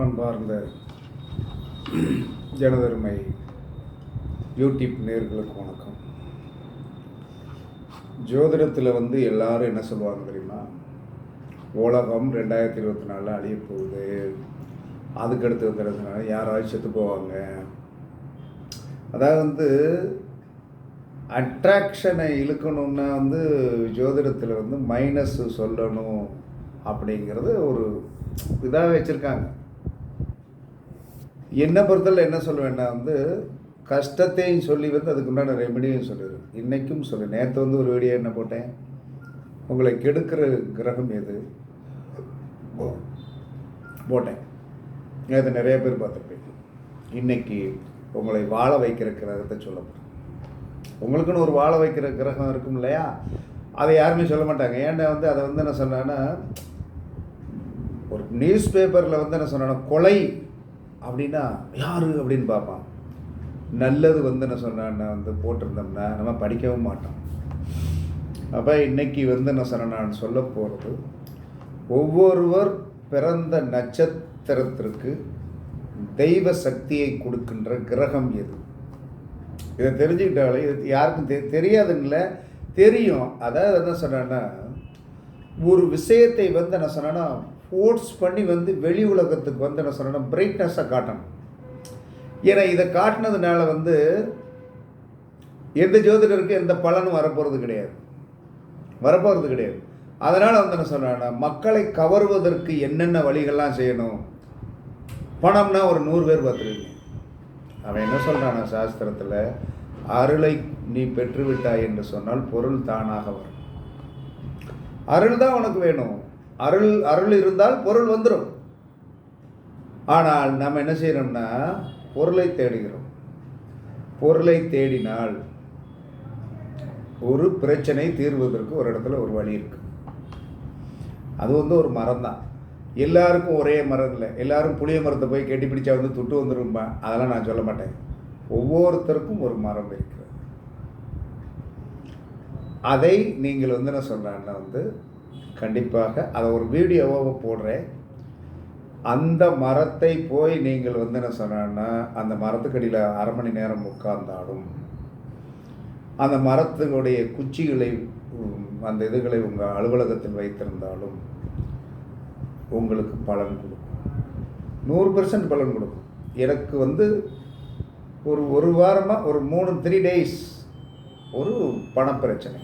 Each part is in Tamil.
அன்பார்ந்த ஜனதருமை யூடியூப் நேர்களுக்கு வணக்கம். ஜோதிடத்தில் வந்து எல்லாரும் என்ன சொல்லுவாங்க தெரியுமா? உலகம் ரெண்டாயிரத்தி இருபத்தி நாலில் அழிய போகுது. அதுக்கடுத்து வந்துடுறதுனால யாராவது செத்து போவாங்க. அதாவது வந்து அட்ராக்ஷனை இழுக்கணும்னா வந்து ஜோதிடத்தில் வந்து மைனஸ் சொல்லணும் அப்படிங்கிறது ஒரு இதாக வச்சுருக்காங்க. என்னை பொறுத்தவரை என்ன சொல்லுவேன்னா வந்து கஷ்டத்தையும் சொல்லி வந்து அதுக்கு உண்டான ரெமெடியும் சொல்லிடுவேன் இன்றைக்கும் சொல்லு. நேற்று வந்து ஒரு வீடியோ என்ன போட்டேன்? உங்களை கெடுக்கிற கிரகம் எது? போட்டேன். நேற்று நிறைய பேர் பார்த்துருப்பேன் இன்னைக்கு உங்களை வாழ வைக்கிற கிரகத்தை சொல்ல போகிறேன் உங்களுக்குன்னு ஒரு வாழ வைக்கிற கிரகம் இருக்கும் இல்லையா? அதை யாருமே சொல்ல மாட்டாங்க. ஏன்னா வந்து அதை வந்து என்ன சொன்னேன்னா ஒரு நியூஸ் பேப்பரில் வந்து என்ன சொன்னேன்னா கொலை அப்படின்னா யார்? அப்படின்னு பார்ப்பான். நல்லது வந்து என்ன சொன்னான்னா வந்து போட்டிருந்தோம்னா நம்ம படிக்கவும் மாட்டோம். அப்போ இன்னைக்கு வந்து என்ன சொன்னேன் சொல்ல போகிறது ஒவ்வொருவர் பிறந்த நட்சத்திரத்திற்கு தெய்வ சக்தியை கொடுக்கின்ற கிரகம் எது? இதை தெரிஞ்சுக்கிட்டாலே இது யாருக்கும் தெ தெரியாதுங்கள தெரியும். அதாவது என்ன சொன்னேன்னா ஒரு விஷயத்தை வந்து என்ன சொன்னேன்னா ஃபோர்ஸ் பண்ணி வந்து வெளி உலகத்துக்கு வந்து என்ன சொன்னேன்னா பிரைட்னஸ்ஸை காட்டணும். ஏன்னா இதை காட்டினதுனால வந்து எந்த ஜோதிடருக்கு எந்த பலனும் வரப்போகிறது கிடையாது. வரப்போகிறது கிடையாது. அதனால் வந்து என்ன சொல்கிறேன்னா மக்களை கவர்வதற்கு என்னென்ன வழிகள்லாம் செய்யணும்? பணம்னா ஒரு நூறு பேர் பார்த்துருக்கீங்க. அவன் என்ன சொல்கிறான் சாஸ்திரத்தில் அருளை நீ பெற்றுவிட்டாய் என்று சொன்னால் பொருள் தானாக வரும். அருள் தான் உனக்கு வேணும். அருள் அருள் இருந்தால் பொருள் வந்துடும் ஆனால் நம்ம என்ன செய்கிறோம்னா பொருளை தேடுகிறோம். பொருளை தேடினால் ஒரு பிரச்சனை தீர்வதற்கு ஒரு இடத்துல ஒரு வழி இருக்கு. அது வந்து ஒரு மரம் தான் எல்லாருக்கும் ஒரே மரம் இல்லை. எல்லாரும் புளிய மரத்தை போய் கெட்டி பிடிச்சா வந்து துட்டு வந்துரும்பா அதெல்லாம் நான் சொல்ல மாட்டேன். ஒவ்வொருத்தருக்கும் ஒரு மரம் இருக்கிறது. அதை நீங்கள் வந்து என்ன சொல்கிறேன்னா வந்து கண்டிப்பாக. அதை ஒரு வீடியோவாக போடுறேன். அந்த மரத்தை போய் நீங்கள் வந்து என்ன சொன்னேன்னா அந்த மரத்துக்கடியில் அரை மணி நேரம் உட்கார்ந்தாலும் அந்த மரத்தினுடைய குச்சிகளை அந்த இதுகளை உங்கள் அலுவலகத்தில் வைத்திருந்தாலும் உங்களுக்கு பலன் கொடுக்கும். நூறு பெர்சன்ட் பலன் கொடுக்கும். எனக்கு வந்து ஒரு ஒரு வாரமாக ஒரு மூணு த்ரீ டேஸ் ஒரு பணப்பிரச்சனை.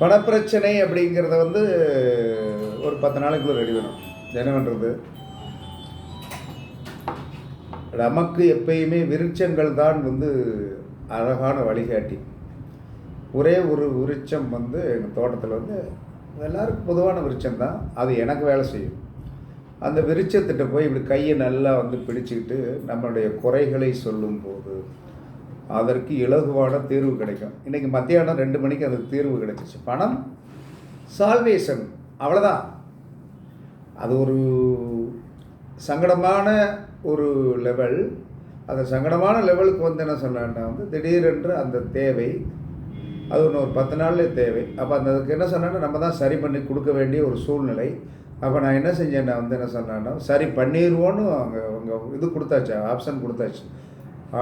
பணப்பிரச்சனை அப்படிங்கிறத வந்து ஒரு பத்து நாளைக்குள்ள ரெடி வேணும் என்ன பண்ணுறது நமக்கு எப்பயுமே விருட்சங்கள் தான் வந்து அழகான வழிகாட்டி. ஒரே ஒரு விருட்சம் வந்து எங்கள் தோட்டத்தில் வந்து எல்லாருக்கும் பொதுவான விருட்சம் தான். அது எனக்கு வேலை செய்யும். அந்த விருட்சத்திட்ட போய் இப்படி கையை நல்லா வந்து பிடிச்சிக்கிட்டு நம்மளுடைய குறைகளை சொல்லும்போது அதற்கு இலகுவான தீர்வு கிடைக்கும். இன்றைக்கி மத்தியானம் ரெண்டு மணிக்கு அந்த தீர்வு கிடைச்சிச்சு. பணம் சால்வேஷன் அவ்வளோதான் அது ஒரு சங்கடமான ஒரு லெவல் அந்த சங்கடமான லெவலுக்கு வந்து என்ன சொன்னான்னா வந்து திடீரென்று அந்த தேவை அது ஒன்று ஒரு பத்து நாள்ல தேவை. அப்போ அந்த அதுக்கு என்ன சொன்னேன்னா நம்ம தான் சரி பண்ணி கொடுக்க வேண்டிய ஒரு சூழ்நிலை. அப்போ நான் என்ன செஞ்சேன் நான் வந்து என்ன சொன்னேன்னா சரி பண்ணிடுவோன்னு அவங்க அவங்க இது கொடுத்தாச்சு ஆப்ஷன் கொடுத்தாச்சு.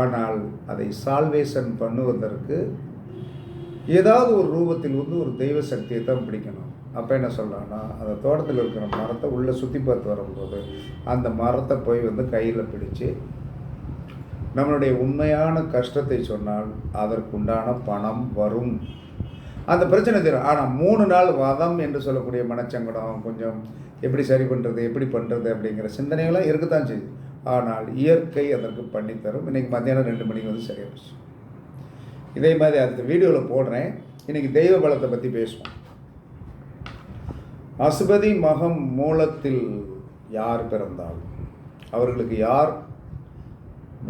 ஆனால் அதை சால்வேஷன் பண்ணுவதற்கு ஏதாவது ஒரு ரூபத்தில் வந்து ஒரு தெய்வ சக்தியை தான் பிடிக்கணும். அப்போ என்ன சொல்லலாம்னா அந்த தோட்டத்தில் இருக்கிற மரத்தை உள்ளே சுற்றி பார்த்து வரும்போது அந்த மரத்தை போய் வந்து கையில் பிடிச்சு நம்மளுடைய உண்மையான கஷ்டத்தை சொன்னால் அதற்குண்டான பணம் வரும். அந்த பிரச்சனை தெரியும் ஆனால் மூணு நாள் வதம் என்று சொல்லக்கூடிய மனச்சங்கடம் கொஞ்சம் எப்படி சரி பண்ணுறது எப்படி பண்ணுறது அப்படிங்கிற சிந்தனைகளாக இருக்கத்தான் செய்யுது. ஆனால் இயற்கை அதற்கு பண்ணித்தரும் இன்றைக்கி மத்தியானம் ரெண்டு மணிக்கு வந்து சரியாக இதே மாதிரி அடுத்த வீடியோவில் போடுறேன். இன்றைக்கி தெய்வ பலத்தை பற்றி பேசுவோம். அசுபதி மகம் மூலத்தில் யார் பிறந்தாலும் அவர்களுக்கு யார்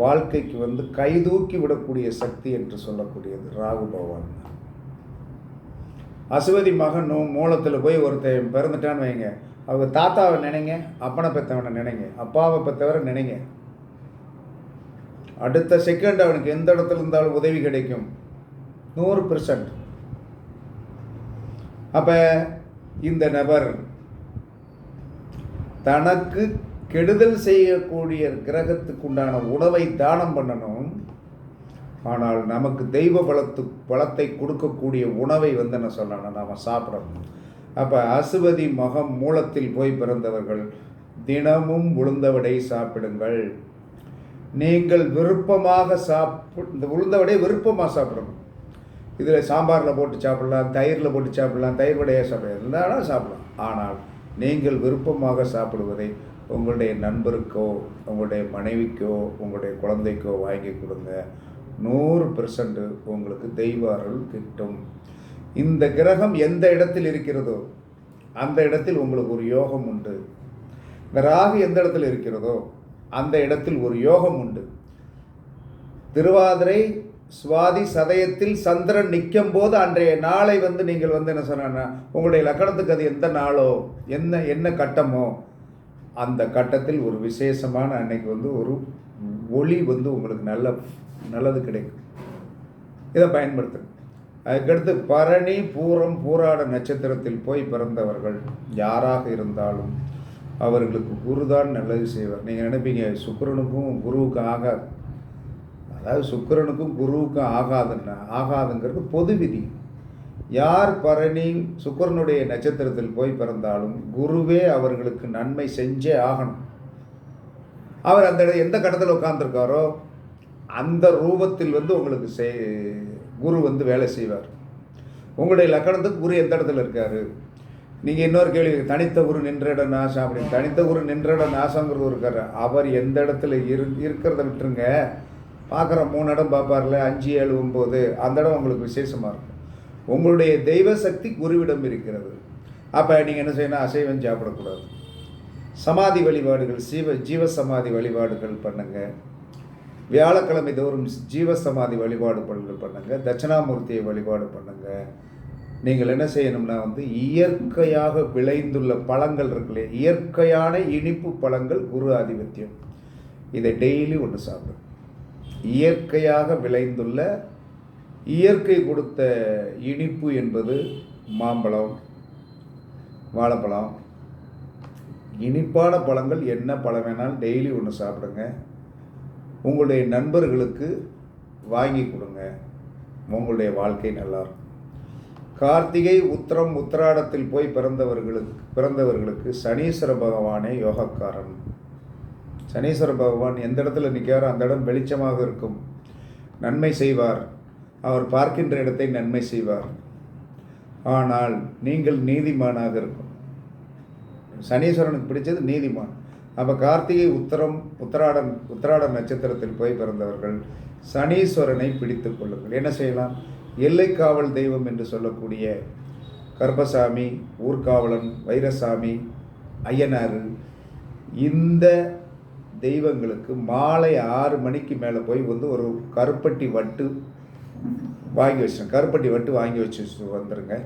வாழ்க்கைக்கு வந்து கைதூக்கி விடக்கூடிய சக்தி என்று சொல்லக்கூடியது ராகு பகவான். அசுவதி மகன் மூலத்தில் போய் ஒருத்தன் பிறந்துட்டான்னு வைங்க. அவங்க தாத்தாவை நினைங்க அப்பனை பெற்றவனை நினைங்க அப்பாவை பெற்றவரை நினைங்க. அடுத்த செகண்ட் அவனுக்கு எந்த இடத்துல இருந்தாலும் உதவி கிடைக்கும். நூறு பெர்சன்ட் அப்போ இந்த நபர் தனக்கு கெடுதல் செய்யக்கூடிய கிரகத்துக்குண்டான உணவை தானம் பண்ணணும். ஆனால் நமக்கு தெய்வ பலத்து பலத்தை கொடுக்கக்கூடிய உணவை வந்து என்ன சொல்லணும் நாம் சாப்பிடணும். அப்போ அசுவதி மகம் மூலத்தில் போய் பிறந்தவர்கள் தினமும் உளுந்தவடை சாப்பிடுங்கள். நீங்கள் விருப்பமாக சாப்பிட் இந்த உளுந்தவடை விருப்பமாக சாப்பிடணும். இதில் சாம்பாரில் போட்டு சாப்பிடலாம் தயிரில் போட்டு சாப்பிடலாம் தயிர் வடையாக சாப்பிடலாம் இருந்தாலும் சாப்பிடலாம். ஆனால் நீங்கள் விருப்பமாக சாப்பிடுவதை உங்களுடைய நண்பருக்கோ உங்களுடைய மனைவிக்கோ உங்களுடைய குழந்தைக்கோ வாங்கி கொடுங்க. நூறு பெர்சன்ட் உங்களுக்கு தெய்வ அருள் கிட்டும். இந்த கிரகம் எந்த இடத்தில் இருக்கிறதோ அந்த இடத்தில் உங்களுக்கு ஒரு யோகம் உண்டு. இந்த ராகு எந்த இடத்துல இருக்கிறதோ அந்த இடத்தில் ஒரு யோகம் உண்டு. திருவாதிரை சுவாதி சதயத்தில் சந்திரன் நிற்கும் போது அன்றைய நாளை வந்து நீங்கள் வந்து என்ன சொன்னா உங்களுடைய லக்கணத்துக்கு அது எந்த நாளோ என்ன என்ன கட்டமோ அந்த கட்டத்தில் ஒரு விசேஷமான அன்னைக்கு வந்து ஒரு ஒளி வந்து உங்களுக்கு நல்ல நல்லது கிடைக்கும். இதை பயன்படுத்துங்க. அதுக்கடுத்து பரணி பூரம் பூராட நட்சத்திரத்தில் போய் பிறந்தவர்கள் யாராக இருந்தாலும் அவர்களுக்கு குரு தான் நல்லது செய்வார். நீங்கள் நினைப்பீங்க சுக்கிரனுக்கும் குருவுக்கும் ஆகாது அதாவது சுக்கரனுக்கும் குருவுக்கும் ஆகாதுன்னா ஆகாதுங்கிறது பொது விதி. யார் பரணி சுக்கரனுடைய நட்சத்திரத்தில் போய் பிறந்தாலும் குருவே அவர்களுக்கு நன்மை செஞ்சே ஆகணும். அவர் அந்த எந்த கடத்தில் உட்காந்துருக்காரோ அந்த ரூபத்தில் வந்து உங்களுக்கு செய் குரு வந்து வேலை செய்வார். உங்களுடைய லக்கணத்துக்கு குரு எந்த இடத்துல இருக்காரு? நீங்கள் இன்னொரு கேள்வி தனித்த குரு நின்ற இடம் நாசம் அப்படின்னு. தனித்த குரு நின்றட நாசங்கிறது இருக்காரு அவர் எந்த இடத்துல இரு இருக்கிறத விட்டுருங்க. பார்க்குற மூணு இடம் பார்ப்பார்ல அஞ்சு ஏழு ஒம்பது அந்த இடம் உங்களுக்கு விசேஷமாக இருக்கும். உங்களுடைய தெய்வ சக்தி குருவிடம் இருக்கிறது. அப்போ நீங்கள் என்ன செய்யணும்? அசைவம் சாப்பிடக்கூடாது. சமாதி வழிபாடுகள் சீவ ஜீவ சமாதி வழிபாடுகள் பண்ணுங்கள் வியாழக்கிழமை தோறும் ஜீவ சமாதி வழிபாடுகள் பண்ணுங்க. தட்சிணாமூர்த்தியை வழிபாடு பண்ணுங்க. நீங்கள் என்ன செய்யணும்னா வந்து இயற்கையாக விளைந்துள்ள பழங்கள் இருக்குல்ல இயற்கையான இனிப்பு பழங்கள் குரு ஆதிபத்தியம். இதை டெய்லி ஒன்று சாப்பிடும் இயற்கையாக விளைந்துள்ள இயற்கை கொடுத்த இனிப்பு என்பது மாம்பழம் வாழைப்பழம். இனிப்பான பழங்கள் என்ன பழம் வேணாலும் டெய்லி ஒன்று சாப்பிடுங்க. உங்களுடைய நண்பர்களுக்கு வாங்கி கொடுங்க. உங்களுடைய வாழ்க்கை நல்லாயிருக்கும் கார்த்திகை உத்திரம் உத்திராடத்தில் போய் பிறந்தவர்களுக்கு பிறந்தவர்களுக்கு சனீஸ்வர பகவானே யோகக்காரன். சனீஸ்வர பகவான் எந்த இடத்துல நிற்கிறாரோ அந்த இடம் வெளிச்சமாக இருக்கும். நன்மை செய்வார். அவர் பார்க்கின்ற இடத்தை நன்மை செய்வார். ஆனால் நீங்கள் நீதிமானாக இருக்கும். சனீஸ்வரனுக்கு பிடிச்சது நீதிமான். அப்போ கார்த்திகை உத்தரம் உத்தராடம் உத்தராடம் நட்சத்திரத்தில் போய் பிறந்தவர்கள் சனீஸ்வரனை பிடித்து கொள்ளுங்கள். என்ன செய்யலாம்? எல்லை காவல் தெய்வம் என்று சொல்லக்கூடிய கருப்பசாமி ஊர்காவலன் வைரசாமி ஐயனார் இந்த தெய்வங்களுக்கு மாலை ஆறு மணிக்கு மேலே போய் வந்து ஒரு கருப்பட்டி வட்டு வாங்கி வச்சிருங்க. கருப்பட்டி வட்டு வாங்கி வச்சு வந்துருங்க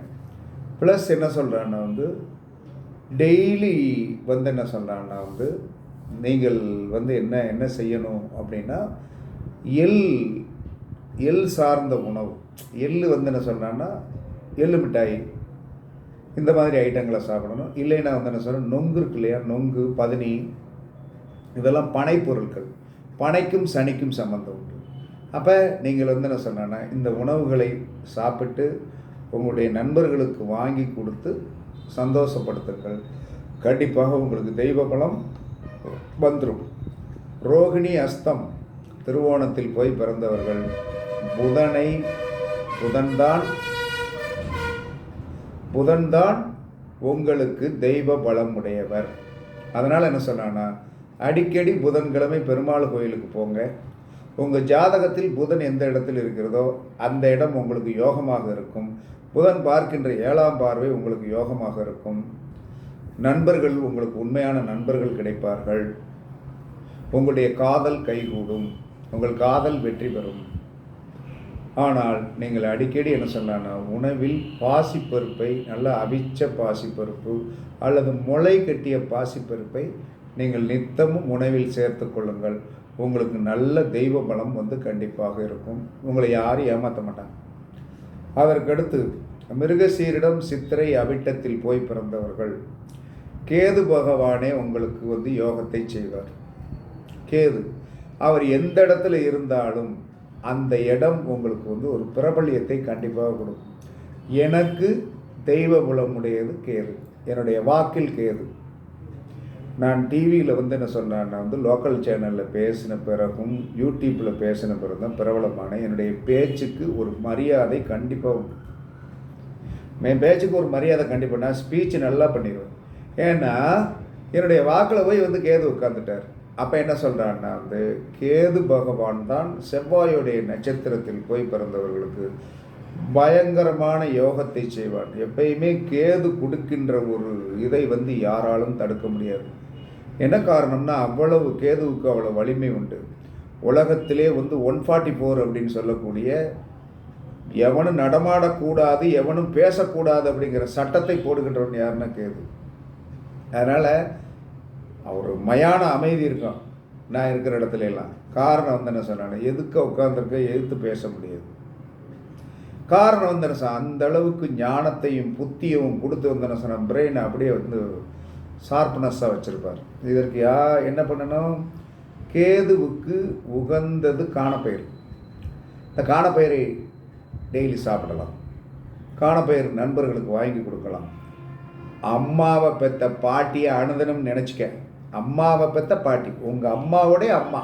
ப்ளஸ் என்ன சொல்கிறேன்னா வந்து டெய்லி வந்து என்ன சொல்கிறாங்கன்னா வந்து நீங்கள் வந்து என்ன என்ன செய்யணும் அப்படின்னா எள் எள் சார்ந்த உணவு. எள் வந்து என்ன சொல்கிறான்னா எள்ளு மிட்டாய் இந்த மாதிரி ஐட்டங்களை சாப்பிடணும். இல்லைன்னா வந்து என்ன சொல்கிறேன் நொங்கு இருக்கு இல்லையா நொங்கு பதனி இதெல்லாம் பனை பொருட்கள் பனைக்கும் சனிக்கும் சம்மந்தம் உண்டு. அப்போ நீங்கள் வந்து என்ன சொன்னா இந்த உணவுகளை சாப்பிட்டு உங்களுடைய நண்பர்களுக்கு வாங்கி கொடுத்து சந்தோஷப்படுத்துங்கள். கண்டிப்பாக உங்களுக்கு தெய்வ பலம் வந்துடும் ரோகிணி அஸ்தம் திருவோணத்தில் போய் பிறந்தவர்கள். புதனை புதன்தான் புதன்தான் உங்களுக்கு தெய்வ பலம் உடையவர். அதனால் என்ன சொன்னான்னா அடிக்கடி புதன்கிழமை பெருமாள் கோயிலுக்கு போங்க. உங்கள் ஜாதகத்தில் புதன் எந்த இடத்தில் இருக்கிறதோ அந்த இடம் உங்களுக்கு யோகமாக இருக்கும். புதன் பார்க்கின்ற ஏழாம் பார்வை உங்களுக்கு யோகமாக இருக்கும். நண்பர்கள் உங்களுக்கு உண்மையான நண்பர்கள் கிடைப்பார்கள். உங்களுடைய காதல் கைகூடும். உங்கள் காதல் வெற்றி பெறும். ஆனால் நீங்கள் அடிக்கடி என்ன சொன்னா உணவில் பாசிப்பருப்பை நல்ல அவிச்ச பாசிப்பருப்பு அல்லது முளை கட்டிய பாசிப்பருப்பை நீங்கள் நித்தமும் உணவில் சேர்த்து கொள்ளுங்கள். உங்களுக்கு நல்ல தெய்வ பலம் வந்து கண்டிப்பாக இருக்கும். உங்களை யாரும் ஏமாற்ற மாட்டாங்க. அதற்கடுத்து மிருகசீரிடம் சித்திரை அவிட்டத்தில் போய் பிறந்தவர்கள். கேது பகவானே உங்களுக்கு வந்து யோகத்தை செய்வார். கேது அவர் எந்த இடத்துல இருந்தாலும் அந்த இடம் உங்களுக்கு வந்து ஒரு பிரபல்யத்தை கண்டிப்பாக கொடுக்கும். எனக்கு தெய்வ புலமுடையது கேது. என்னுடைய வாக்கில் கேது. நான் டிவியில் வந்து என்ன சொன்னேன்னா வந்து லோக்கல் சேனலில் பேசின பிறகும் யூடியூப்பில் பேசின பிறகு தான் பிரபலமான என்னுடைய பேச்சுக்கு ஒரு மரியாதை கண்டிப்பாக உண்டு என் பேச்சுக்கு ஒரு மரியாதை கண்டிப்பாக நான் ஸ்பீச் நல்லா பண்ணிடுவேன். ஏன்னா என்னுடைய வாக்கில் போய் வந்து கேது உட்காந்துட்டார் அப்போ என்ன சொல்கிறான்னா வந்து கேது பகவான் தான் செவ்வாயுடைய நட்சத்திரத்தில் போய் பிறந்தவர்களுக்கு பயங்கரமான யோகத்தை செய்வான். எப்பயுமே கேது கொடுக்கின்ற ஒரு இதை வந்து யாராலும் தடுக்க முடியாது. என்ன காரணம்னா அவ்வளவு கேதுவுக்கு அவ்வளோ வலிமை உண்டு. உலகத்திலே வந்து ஒன் ஃபார்ட்டி ஃபோர் அப்படின்னு சொல்லக்கூடிய எவனும் நடமாடக்கூடாது எவனும் பேசக்கூடாது அப்படிங்கிற சட்டத்தை போடுகின்றவன் யாருன்னா கேது. அதனால் அவர் மயான அமைதி இருக்கும் நான் இருக்கிற இடத்துல எல்லாம். காரணம் வந்து என்ன சொன்னான் எதுக்க உட்காந்துருக்க எதிர்த்து பேச முடியாது. காரணம் வந்து என்ன சொன்ன அந்த அளவுக்கு ஞானத்தையும் புத்தியும் கொடுத்து வந்து என்ன சொன்ன பிரெயினை அப்படியே வந்து ஷார்ப்னஸ்ஸாக வச்சுருப்பார். இதற்கு யா என்ன பண்ணணும்? கேதுவுக்கு உகந்தது காணப்பயிர் இந்த காணப்பயிரை டெய்லி சாப்பிடலாம். காணப்பயிர் நண்பர்களுக்கு வாங்கி கொடுக்கலாம். அம்மாவை பெத்த பாட்டியை அனுதினம் நினச்சிக்க. அம்மாவை பெத்த பாட்டி. உங்கள் அம்மாவோடைய அம்மா.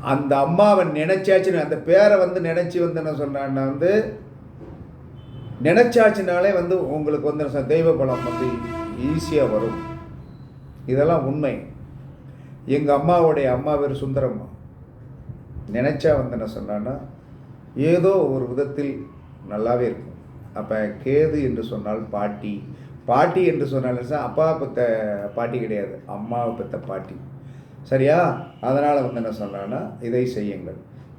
அந்த அம்மாவை நினச்சாச்சுன்னு அந்த பேரை வந்து நினச்சி வந்து என்ன சொன்னான்னா வந்து நினச்சாச்சுனாலே வந்து உங்களுக்கு வந்து தெய்வ பலம் வந்து ஈஸியாக வரும். இதெல்லாம் உண்மை. எங்கள் அம்மாவுடைய அம்மா பேர் சுந்தரம்மா. நினச்சா வந்து என்ன சொன்னான்னா ஏதோ ஒரு விதத்தில் நல்லாவே இருக்கும். அப்போ கேது என்று சொன்னால் பாட்டி. பாட்டி என்று சொன்னால் சார் அப்பா பெத்த பாட்டி கிடையாது. அம்மாவை பெத்த பாட்டி. சரியா? அதனால் வந்து என்ன சொன்னான்னா இதை செய்யுங்கள்.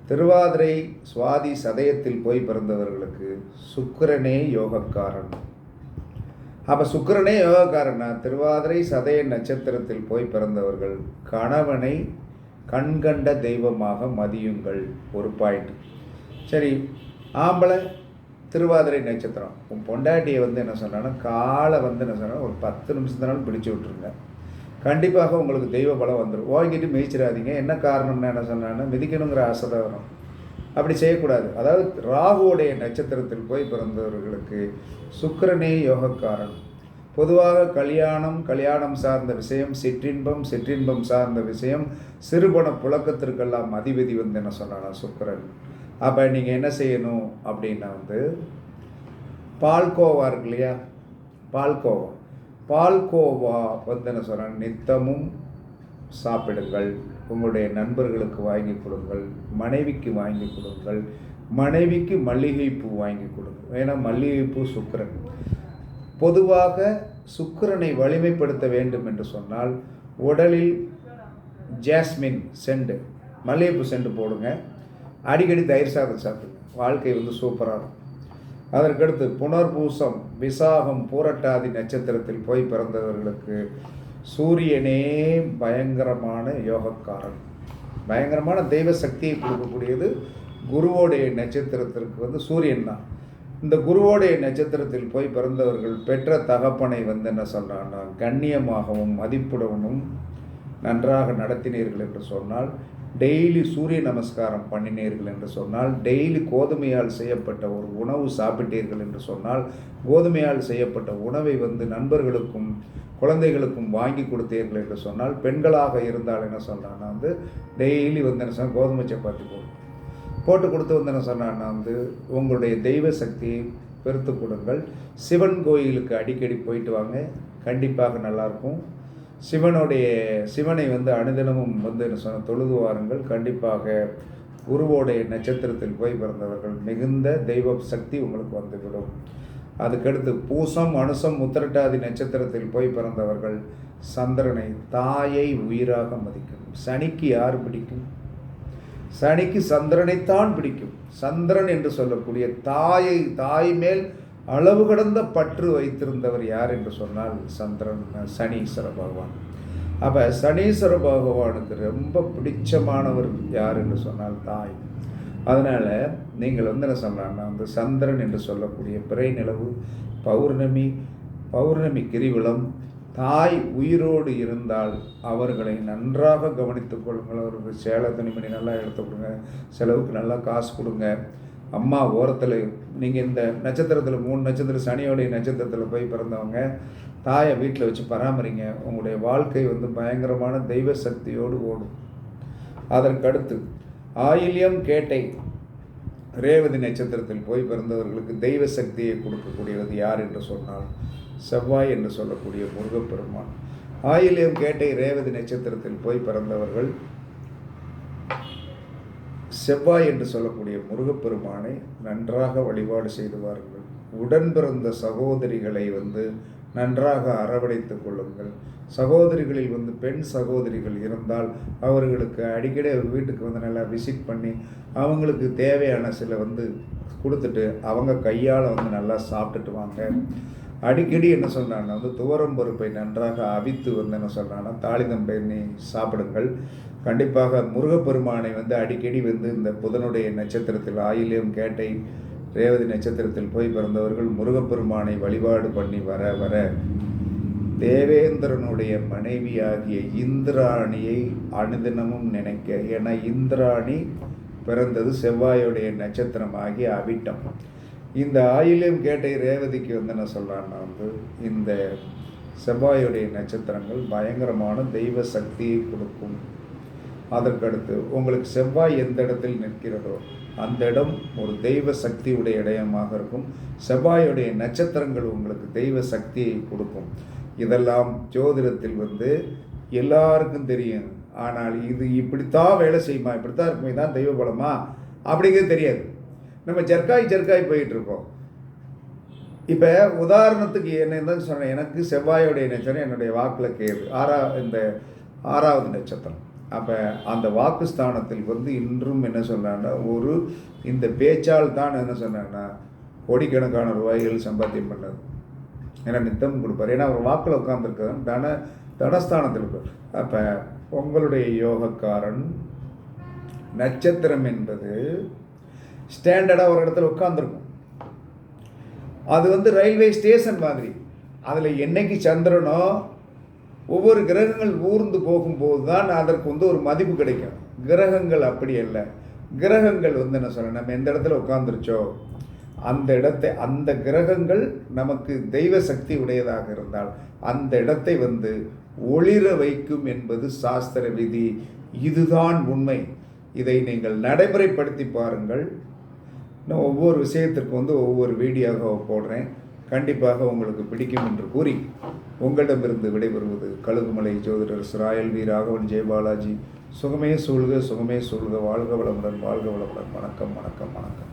திருவாதிரை சுவாதி சதயத்தில் போய் பிறந்தவர்களுக்கு சுக்கிரனே யோகக்காரன். அப்போ சுக்கிரனே யோகக்காரனா? திருவாதிரை சதய நட்சத்திரத்தில் போய் பிறந்தவர்கள் கணவனை கண்கண்ட தெய்வமாக மதியுங்கள். ஒரு பாயிண்ட் சரி ஆம்பளை திருவாதிரை நட்சத்திரம். உன் பொண்டாட்டியை வந்து என்ன சொன்னான்னா காலை வந்து என்ன சொன்னா ஒரு பத்து நிமிஷத்தினாலும் பிடிச்சி விட்ருங்க கண்டிப்பாக உங்களுக்கு தெய்வ பலம் வந்துடும் ஓங்கிட்டு மிதிச்சிடாதீங்க என்ன காரணம்னு என்ன சொன்னான்னா மிதிக்கணுங்கிற ஆசை தான் வரும். அப்படி செய்யக்கூடாது. அதாவது ராகுவுடைய நட்சத்திரத்தில் போய் பிறந்தவர்களுக்கு சுக்கரனே யோகக்காரன். பொதுவாக கல்யாணம் கல்யாணம் சார்ந்த விஷயம் சிற்றின்பம் சிற்றின்பம் சார்ந்த விஷயம் சிறுபண புழக்கத்திற்கெல்லாம் அதிபதி வந்து என்ன சொன்னாலும் சுக்கரன். அப்போ நீங்கள் என்ன செய்யணும் அப்படின்னா வந்து பால்கோவா இருக்கு இல்லையா? பால்கோவா பால்கோவா வந்து என்ன சொல்கிறேன் நித்தமும் சாப்பிடுங்கள். உங்களுடைய நண்பர்களுக்கு வாங்கி கொடுங்கள் மனைவிக்கு வாங்கி கொடுங்கள் மனைவிக்கு மல்லிகைப்பூ வாங்கி கொடுங்க ஏன்னா மல்லிகைப்பூ சுக்கரன். பொதுவாக சுக்கரனை வலிமைப்படுத்த வேண்டும் என்று சொன்னால் உடலில் ஜாஸ்மின் செண்டு மல்லிகைப்பூ செண்டு போடுங்க. அடிக்கடி தயிர் சாதம் சாப்பிடுங்க. வாழ்க்கை வந்து சூப்பராக இருக்கும். அதற்கடுத்து புனர்பூசம் விசாகம் பூரட்டாதி நட்சத்திரத்தில் போய் பிறந்தவர்களுக்கு சூரியனே பயங்கரமான யோகக்காரன். பயங்கரமான தெய்வ சக்தியை கொடுக்கக்கூடியது குருவோடைய நட்சத்திரத்திற்கு வந்து சூரியன் தான். இந்த குருவோடைய நட்சத்திரத்தில் போய் பிறந்தவர்கள் பெற்ற தகப்பனை வந்து என்ன சொல்கிறான்னா கண்ணியமாகவும் மதிப்புடனும் நன்றாக நடத்தினீர்கள் என்று சொன்னால் டெய்லி சூரிய நமஸ்காரம் பண்ணினீர்கள் என்று சொன்னால் டெய்லி கோதுமையால் செய்யப்பட்ட ஒரு உணவு சாப்பிட்டீர்கள் என்று சொன்னால் கோதுமையால் செய்யப்பட்ட உணவை வந்து நண்பர்களுக்கும் குழந்தைகளுக்கும் வாங்கி கொடுத்தீர்கள் என்று சொன்னால் பெண்களாக இருந்தால் என்ன சொன்னான்னா வந்து டெய்லி வந்து என்ன சொன்னால் கோதுமை சப்பாத்தி போடும் போட்டு கொடுத்து வந்து என்ன சொன்னான்னா வந்து உங்களுடைய தெய்வ சக்தியை பெருத்து கொடுங்கள். சிவன் கோயிலுக்கு அடிக்கடி போயிட்டு வாங்க கண்டிப்பாக நல்லாயிருக்கும் சிவனுடைய சிவனை வந்து அனுதினமும் வந்து என்ன சொன்ன தொழுது வாருங்கள். கண்டிப்பாக குருவோடைய நட்சத்திரத்தில் போய் பிறந்தவர்கள் மிகுந்த தெய்வ சக்தி உங்களுக்கு வந்துவிடும். அதுக்கடுத்து பூசம் அனுசம் உத்திரட்டாதி நட்சத்திரத்தில் போய் பிறந்தவர்கள் சந்திரனை தாயை உயிராக மதிக்கும். சனிக்கு யார் பிடிக்கும்? சனிக்கு சந்திரனைத்தான் பிடிக்கும். சந்திரன் என்று சொல்லக்கூடிய தாயை தாய் மேல் அளவு கடந்த பற்று வைத்திருந்தவர் யார் என்று சொன்னால் சந்திரன் சனீஸ்வர பகவான். அப்போ சனீஸ்வர பகவானுக்கு ரொம்ப பிடிச்சமானவர் யார் என்று சொன்னால் தாய். அதனால் நீங்கள் வந்து என்ன சொன்னான்னா அந்த சந்திரன் என்று சொல்லக்கூடிய பிறை நிலவு பௌர்ணமி பௌர்ணமி கிரிவலம் தாய் உயிரோடு இருந்தால் அவர்களை நன்றாக கவனித்துக் கொள்ளுங்கள். அவருக்கு சேலை துணிமணி நல்லா எடுத்து கொடுங்க செலவுக்கு நல்லா காசு கொடுங்க. அம்மா ஓரத்தில் நீங்கள் இந்த நட்சத்திரத்தில் மூணு நட்சத்திரம் சனியோடைய நட்சத்திரத்தில் போய் பிறந்தவங்க தாயை வீட்டில் வச்சு பராமரிங்க. உங்களுடைய வாழ்க்கை வந்து பயங்கரமான தெய்வ சக்தியோடு ஓடும். அதற்கடுத்து ஆயில்யம் கேட்டை. ரேவதி நட்சத்திரத்தில் போய் பிறந்தவர்களுக்கு தெய்வ சக்தியை கொடுக்கக்கூடியது யார் என்று சொன்னால் செவ்வாய் என்று சொல்லக்கூடிய முருகப்பெருமான். ஆயில்யம் கேட்டை ரேவதி நட்சத்திரத்தில் போய் பிறந்தவர்கள் செவ்வாய் என்று சொல்லக்கூடிய முருகப்பெருமானை நன்றாக வழிபாடு செய்துவார்கள். உடன் பிறந்த சகோதரிகளை வந்து நன்றாக அரவணைத்துக் கொள்ளுங்கள். சகோதரிகளில் வந்து பெண் சகோதரிகள் இருந்தால் அவர்களுக்கு அடிக்கடி வீட்டுக்கு வந்து நல்லா விசிட் பண்ணி அவங்களுக்கு தேவையான சில வந்து கொடுத்துட்டு அவங்க கையால் வந்து நல்லா சாப்பிட்டுட்டு வாங்க. அடிக்கடி என்ன சொல்கிறாங்கன்னா வந்து துவரம் பருப்பை நன்றாக அவித்து வந்து என்ன சொல்கிறாங்கன்னா தாளிதம் பண்ணி சாப்பிடுங்கள். கண்டிப்பாக முருகப்பெருமானை வந்து அடிக்கடி வந்து இந்த புதனுடைய நட்சத்திரத்தில் ஆயிலியம் கேட்டை ரேவதி நட்சத்திரத்தில் போய் பிறந்தவர்கள் முருகப்பெருமானை வழிபாடு பண்ணி வர வர தேவேந்திரனுடைய மனைவியாகிய இந்திராணியை அனுதினமும் நினைக்க ஏன்னா இந்திராணி பிறந்தது செவ்வாயுடைய நட்சத்திரமாகிய அவிட்டம். இந்த ஆயிலையும் கேட்டை ரேவதிக்கு வந்து என்ன சொல்கிறான்னா வந்து இந்த செவ்வாயுடைய நட்சத்திரங்கள் பயங்கரமான தெய்வ சக்தியை கொடுக்கும். அதற்கடுத்து உங்களுக்கு செவ்வாய் எந்த இடத்தில் நிற்கிறதோ அந்த இடம் ஒரு தெய்வ சக்தியுடைய இடயமாக இருக்கும். செவ்வாயுடைய நட்சத்திரங்கள் உங்களுக்கு தெய்வ சக்தியை கொடுக்கும். இதெல்லாம் ஜோதிடத்தில் வந்து எல்லாருக்கும் தெரியும். ஆனால் இது இப்படித்தான் வேலை செய்யுமா? இப்படித்தான் இருக்குமே தான் தெய்வ பலமா? அப்படிங்கிறது தெரியாது. நம்ம ஜர்க்காய் ஜர்க்காய் போயிட்டு இருக்கோம். இப்போ உதாரணத்துக்கு என்ன தான் சொன்னேன் எனக்கு செவ்வாயோடைய நட்சத்திரம் என்னுடைய வாக்கில் கேது. ஆறா இந்த ஆறாவது நட்சத்திரம். அப்போ அந்த வாக்குஸ்தானத்தில் வந்து இன்றும் என்ன சொன்னான்னா ஒரு இந்த பேச்சால் தான் என்ன சொன்னான்னா கோடிக்கணக்கான ரூபாய்கள் சம்பாத்தியம் பண்ணது. ஏன்னா நித்தம் கொடுப்பார். ஏன்னா அவர் வாக்கில் உட்காந்துருக்காரு தன தனஸ்தானத்தில் இருக்கார் அப்போ உங்களுடைய யோகக்காரன் நட்சத்திரம் என்பது ஸ்டாண்டர்டாக ஒரு இடத்துல உட்காந்துருக்கும் அது வந்து ரயில்வே ஸ்டேஷன் மாதிரி. அதில் என்னைக்கு சந்திரனோ ஒவ்வொரு கிரகங்கள் ஊர்ந்து போகும்போது தான் அதற்கு வந்து ஒரு மதிப்பு கிடைக்கும். கிரகங்கள் அப்படி இல்லை கிரகங்கள் வந்து என்ன சொல்ல நம்ம எந்த இடத்துல உட்காந்துருச்சோ அந்த இடத்தை அந்த கிரகங்கள் நமக்கு தெய்வ சக்தி உடையதாக இருந்தால் அந்த இடத்தை வந்து ஒளிர வைக்கும் என்பது சாஸ்திர விதி. இதுதான் உண்மை. இதை நீங்கள் நடைமுறைப்படுத்தி பாருங்கள். நான் ஒவ்வொரு விஷயத்திற்கு வந்து ஒவ்வொரு வீடியோவாக போடுறேன். கண்டிப்பாக உங்களுக்கு பிடிக்கும் என்று கூறி உங்களிடமிருந்து விடைபெறுவது கழுகுமலை ஜோதிடர் ராயல் வி. ராகவன் ஜெயபாலாஜி சுகமே சூழ்க சுகமே சூழ்க. வாழ்க வளமுடன் வாழ்க வளமுடன். வணக்கம் வணக்கம் வணக்கம்.